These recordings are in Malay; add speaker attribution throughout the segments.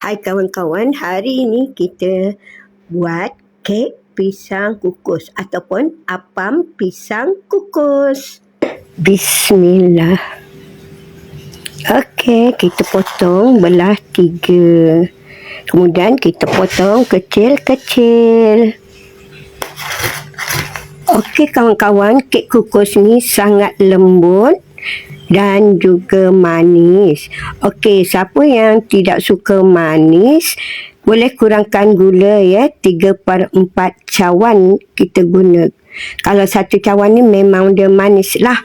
Speaker 1: Hai kawan-kawan, hari ini kita buat kek pisang kukus ataupun apam pisang kukus. Bismillah. Okey, kita potong belah tiga. Kemudian kita potong kecil-kecil. Okey kawan-kawan, kek kukus ni sangat lembut dan juga manis. Okey, siapa yang tidak suka manis, boleh kurangkan gula ya. 3 per 4 cawan kita guna. Kalau satu cawan ni memang dia manis lah.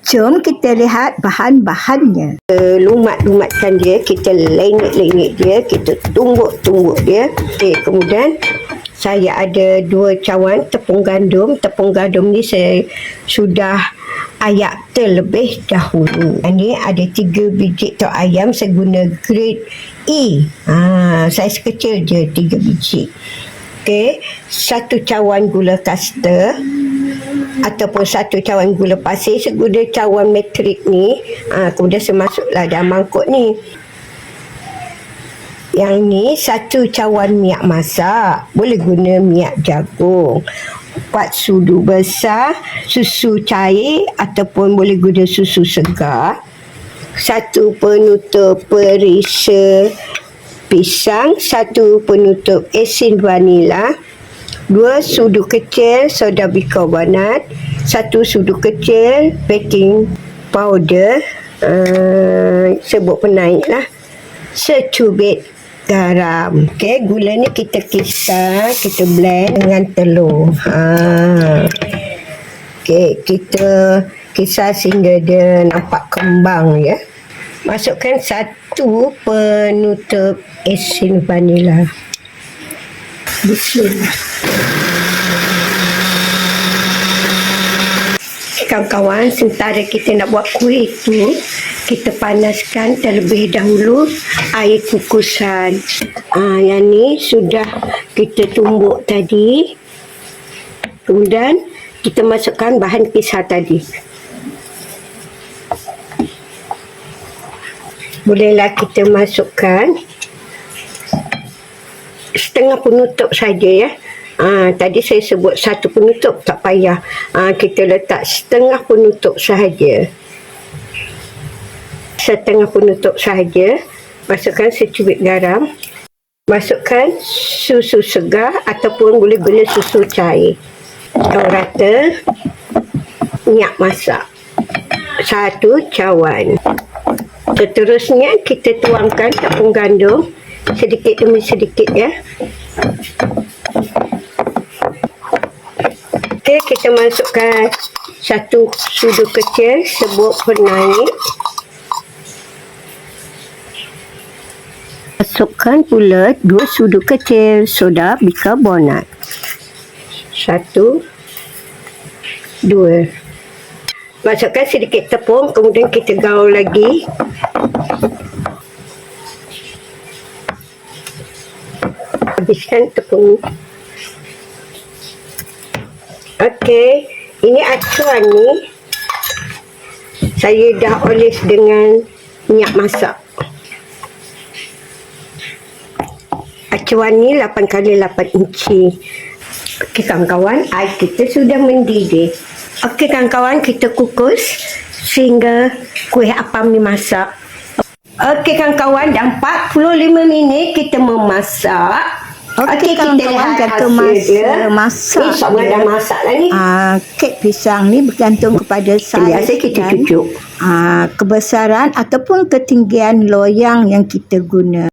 Speaker 1: Jom kita lihat bahan-bahannya. Kita lumat-lumatkan dia, kita lengit-lengit dia, kita tumbuk-tumbuk dia. Okey, kemudian saya ada dua cawan tepung gandum. Tepung gandum ni saya sudah ayak terlebih dahulu. Ini ada tiga biji tok ayam saya guna grade E. Ha, saiz kecil je tiga biji. Okey, satu cawan gula kaster ataupun satu cawan gula pasir saya guna cawan metrik ni. Ha, kemudian saya masuklah dalam mangkuk ni. Yang ni satu cawan minyak masak. Boleh guna minyak jagung. Empat sudu besar susu cair ataupun boleh guna susu segar. Satu penutup perisa pisang satu penutup asin vanila dua sudu kecil soda bikarbonat satu sudu kecil baking powder. Uh, sebut penaik lah secubit garam. Okey, gula ni kita kisar, kita blend dengan telur. Ha. Okey, kita kisar sehingga dia nampak kembang ya. Masukkan satu penutup asin vanila. Kawan-kawan sementara kita nak buat kuih tu kita panaskan terlebih dahulu air kukusan. Ha, yang ni sudah kita tumbuk tadi. Kemudian kita masukkan bahan kisar tadi. Bolehlah kita masukkan setengah penutup saja ya Ha, tadi saya sebut satu penutup tak payah. Ha, kita letak setengah penutup sahaja. Setengah penutup sahaja. Masukkan secubit garam. Masukkan susu segar ataupun boleh guna susu cair. Kau rata minyak masak. Satu cawan. Seterusnya kita tuangkan tepung gandum sedikit demi sedikit ya. Okey, kita masukkan satu sudu kecil sebut penaik. Masukkan pula dua sudu kecil soda bikarbonat. Satu, dua. Masukkan sedikit tepung, kemudian kita gaul lagi. Habiskan tepung Okey, ini acuan ni saya dah oles dengan minyak masak. Acuan ni 8 kali 8 inci. Okey kawan-kawan, air kita sudah mendidih. Okey kawan-kawan, kita kukus sehingga kuih apam ni masak. Okey kawan-kawan, dah 45 minit kita memasak.
Speaker 2: Okey, okay, kawan-kawan kata masa masak.
Speaker 1: Eh, sama dah masak lah ni.
Speaker 2: Ah, kek pisang ni bergantung kepada saiz
Speaker 1: Biasa kita cucuk.
Speaker 2: Ah, kebesaran ataupun ketinggian loyang yang kita guna.